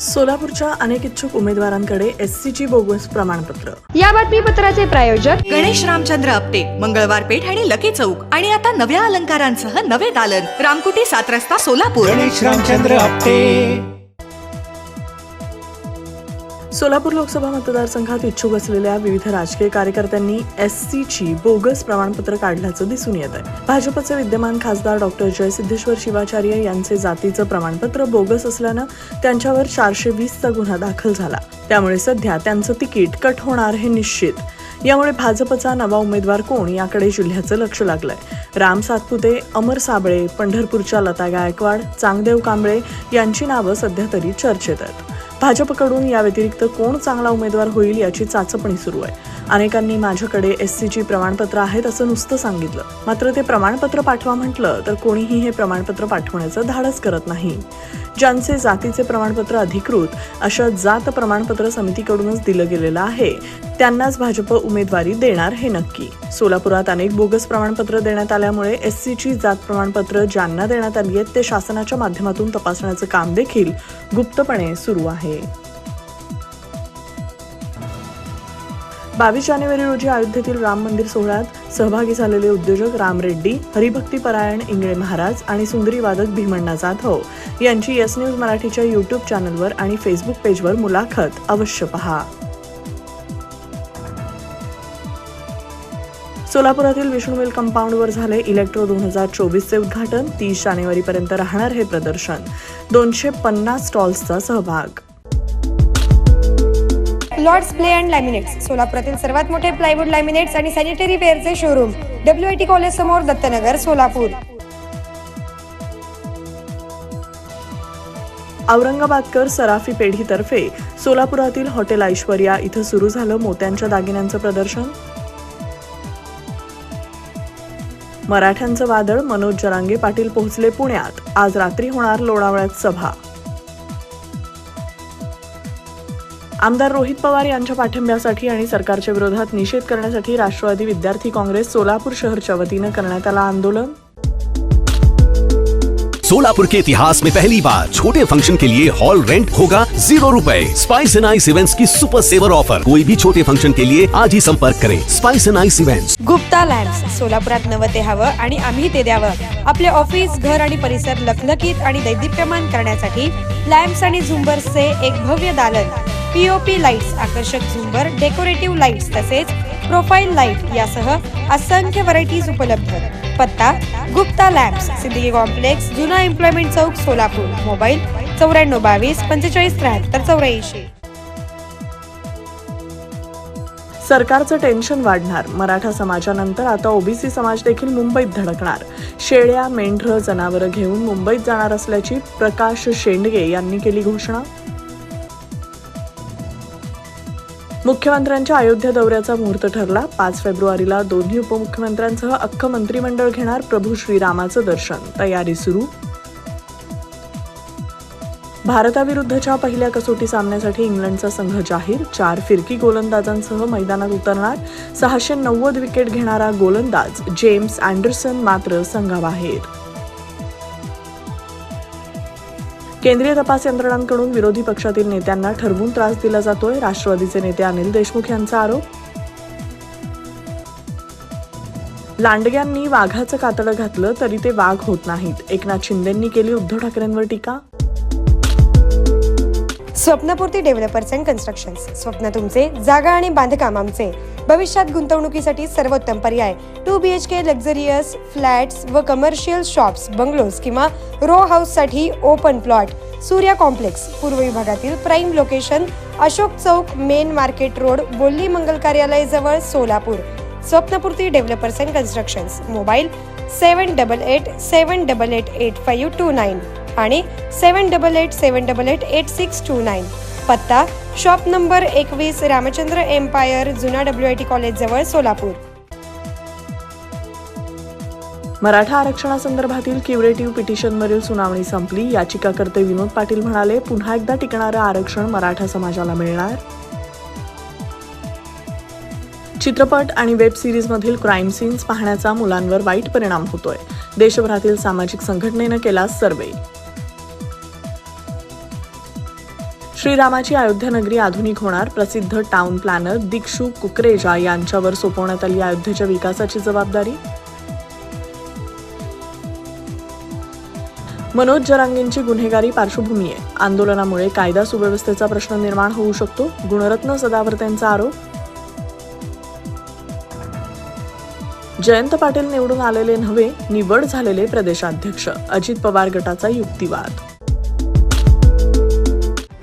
सोलापूरच्या अनेक इच्छुक उमेदवारांकडे एस ची बोगस प्रमाणपत्र. या बातमीपत्राचे प्रायोजक गणेश रामचंद्र आपटे मंगळवार पेठ आणि लकी चौक. आणि आता नव्या अलंकारांसह नवे दालन. रामकुटी सात रस्ता सोलापूर. गणेश रामचंद्र आपटे. सोलापूर लोकसभा मतदारसंघात इच्छुक असलेल्या विविध राजकीय कार्यकर्त्यांनी एस सीची बोगस प्रमाणपत्र काढल्याचं दिसून येत आहे. भाजपचे विद्यमान खासदार डॉक्टर जयसिद्धेश्वर शिवाचार्य यांचे जातीचं प्रमाणपत्र बोगस असल्यानं त्यांच्यावर चारशे वीसचा गुन्हा दाखल झाला. त्यामुळे सध्या त्यांचं तिकीट कट होणार हे निश्चित. यामुळे भाजपचा नवा उमेदवार कोण याकडे जिल्ह्याचं लक्ष लागलंय. राम सातपुते अमर साबळे पंढरपूरच्या लता गायकवाड चांगदेव कांबळे यांची नावं सध्या तरी चर्चेत आहेत. भाजपकडून या व्यतिरिक्त कोण चांगला उमेदवार होईल याची चाचपणी सुरू आहे. अनेकांनी माझ्याकडे एस सीची प्रमाणपत्र आहेत असं नुसतं सांगितलं. मात्र ते प्रमाणपत्र पाठवा म्हटलं तर कोणीही हे प्रमाणपत्र पाठवण्याचं धाडस करत नाही. ज्यांचे जातीचे प्रमाणपत्र अधिकृत अशा जात प्रमाणपत्र समितीकडूनच दिलं गेलेलं आहे त्यांनाच भाजप उमेदवारी देणार हे नक्की. सोलापुरात अनेक बोगस प्रमाणपत्र देण्यात आल्यामुळे एस सीची जात प्रमाणपत्र ज्यांना देण्यात आली आहेत ते शासनाच्या माध्यमातून तपासण्याचं काम देखील गुप्तपणे सुरू आहे. बावीस जानेवारी रोजी अयोध्येतील राम मंदिर सोहळ्यात सहभागी झालेले उद्योजक राम रेड्डी हरिभक्ती परायण इंगळे महाराज आणि सुंदरी वादक भीमण्णा जाधव यांची येस न्यूज मराठीच्या युट्यूब चॅनलवर आणि फेसबुक पेजवर मुलाखत अवश्य पहा. सोलापुरातील विष्णुवेल कंपाऊंडवर झाले इलेक्ट्रो दोन हजार चोवीसचे उद्घाटन तीस जानेवारीपर्यंत राहणार हे प्रदर्शन. दोनशे पन्नास स्टॉल्सचा सहभाग. लॉर्ड्स प्ले अँड लॅमिनेट्स सोलापुरातील सर्वात मोठे प्लायवूड लॅमिनेट्स आणि sanitary वेअरचे showroom W I T college समोर दत्तनगर सोलापूर. औरंगाबादकर सराफी पेढीतर्फे सोलापुरातील हॉटेल ऐश्वर्या इथं सुरू झालं मोत्यांच्या दागिन्यांचं प्रदर्शन. मराठ्यांचं वादळ मनोज जरांगे पाटील पोहोचले पुण्यात. आज रात्री होणार लोणावळ्यात सभा. आमदार रोहित पवार यांच्या पाठिंब्यासाठी आणि सरकारच्या विरोधात निषेध करण्यासाठी राष्ट्रवादी विद्यार्थी काँग्रेस सोलापूर शहरच्या वतीनं करण्यात आलं आंदोलन. सोलापुर के इतिहास में पहली बार छोटे फंक्शन के लिए हॉल रेंट होगा जीरो रुपए। स्पाइस एंड आइस इवेंट्स की सुपर सेवर ऑफर कोई भी छोटे फंक्शन के लिए आज ही संपर्क करें। Spice and ice events Gupta lamps सोलापुरात नवं ते हवं आणि आम्ही ते द्यावं. आपले ऑफिस घर आणि परिसर लखलखीत आणि दैदिप्यमान करण्यासाठी लॅम्प्स आणि झुंबर्सचे एक भव्य दालन. पीओपी लाईट्स आकर्षक झुंबर डेकोरेटिव्ह लाईट्स तसेच प्रोफाईल लाइट यासह असंख्य व्हरायटीज उपलब्ध. पत्ता गुप्ता लॅम्प्स सिद्दीकी कॉम्प्लेक्स जुना एम्प्लॉयमेंट चौक सोलापूर. मोबाईल चौऱ्याण्णव बावीस पंचेचाळीस त्र्याहत्तर चौऱ्याऐंशी. सरकारचं टेन्शन वाढणार. मराठा समाजानंतर आता ओबीसी समाज देखील मुंबईत धडकणार. शेळ्या मेंढरं जनावरं घेऊन मुंबईत जाणार असल्याची प्रकाश शेंडगे यांनी केली घोषणा. मुख्यमंत्र्यांच्या अयोध्या दौऱ्याचा मुहूर्त ठरला. पाच फेब्रुवारीला दोन्ही उपमुख्यमंत्र्यांसह अख्खं मंत्रिमंडळ घेणार प्रभू श्रीरामाचं दर्शन. तयारी सुरू. भारताविरुद्धच्या पहिल्या कसोटी सामन्यासाठी इंग्लंडचा संघ जाहीर. चार फिरकी गोलंदाजांसह मैदानात उतरणार. सहाशे नव्वद विकेट घेणारा गोलंदाज जेम्स अँडरसन मात्र संघाबाहेर. केंद्रीय तपास यंत्रणांकडून विरोधी पक्षातील नेत्यांना ठरवून त्रास दिला जातोय राष्ट्रवादीचे नेते अनिल देशमुख यांचा आरोप. लांडग्यांनी वाघाचं कातडं घातलं तरी ते वाघ होत नाहीत. एकनाथ शिंदेंनी केली उद्धव ठाकरेंवर टीका. Swapnapurti developers and constructions. स्वप्न तुमचे जागा आणि बांधकाम आमचे. भविष्यात गुंतवणुकीसाठी सर्वोत्तम पर्याय. Two B H K luxurious flats व कमर्शियल शॉप्स बंगलोज किंवा रो हाऊससाठी ओपन प्लॉट सूर्या कॉम्प्लेक्स पूर्व विभागातील प्राईम लोकेशन अशोक चौक मेन मार्केट रोड बोल्ली मंगल कार्यालय जवळ Solapur. Swapnapurti developers and constructions mobile seven double eight seven double eight eight five two nine आणि seven double eight seven double eight eight six two nine पत्ता shop number एकवीस Ramchandra empire जुना W I T college जवळ सोलापूर. मराठा आरक्षणासंदर्भातील curative पिटिशनवरील सुनावणी संपली. याचिकाकर्ते विनोद पाटील म्हणाले पुन्हा एकदा टिकणारं आरक्षण मराठा समाजाला मिळणार? चित्रपट आणि वेब सिरीजमधील क्राईम सीन्स पाहण्याचा मुलांवर वाईट परिणाम होतोय. देशभरातील सामाजिक संघटनेनं केला सर्वे श्रीरामाची अयोध्यानगरी आधुनिक होणार प्रसिद्ध टाउन प्लॅनर दिक्षू कुकरेजा यांच्यावर सोपवण्यात आली अयोध्येच्या विकासाची जबाबदारी? मनोज जरांगेंची गुन्हेगारी पार्श्वभूमी आहे. आंदोलनामुळे कायदा सुव्यवस्थेचा प्रश्न निर्माण होऊ शकतो. गुणरत्न सदावर्तेंचा आरोप? जयंत पाटील निवडून आलेले नव्हे निवड झालेले प्रदेशाध्यक्ष. अजित पवार गटाचा युक्तिवाद.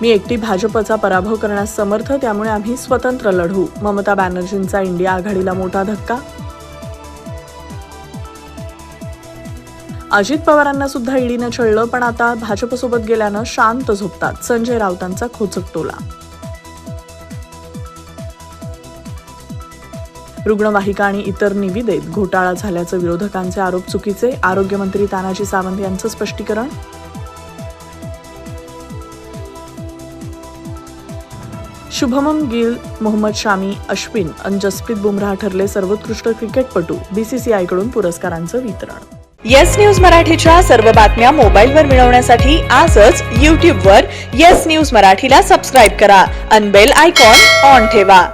मी एकटी भाजपचा पराभव करण्यास समर्थ त्यामुळे आम्ही स्वतंत्र लढू. ममता बॅनर्जींचा इंडिया आघाडीला मोठा धक्का? अजित पवारांना सुद्धा ईडीनं छळलं पण आता भाजपसोबत गेल्यानं शांत झोपतात. संजय राऊतांचा खोचक टोला रुग्णवाहिका आणि इतर निविदेत घोटाळा झाल्याचं विरोधकांचे आरोप चुकीचे? आरोग्यमंत्री तानाजी सावंत यांचं स्पष्टीकरण? शुभमम गिल मोहम्मद शामी अश्विन आणि जसप्रीत बुमराह ठरले सर्वोत्कृष्ट क्रिकेटपटू बीसीसीआयकडून पुरस्कारांचं वितरण. येस न्यूज मराठीच्या सर्व बातम्या मोबाईलवर मिळवण्यासाठी आजच यूट्यूबवर येस न्यूज मराठीला सबस्क्राईब करा अनबेल आयकॉन ऑन ठेवा.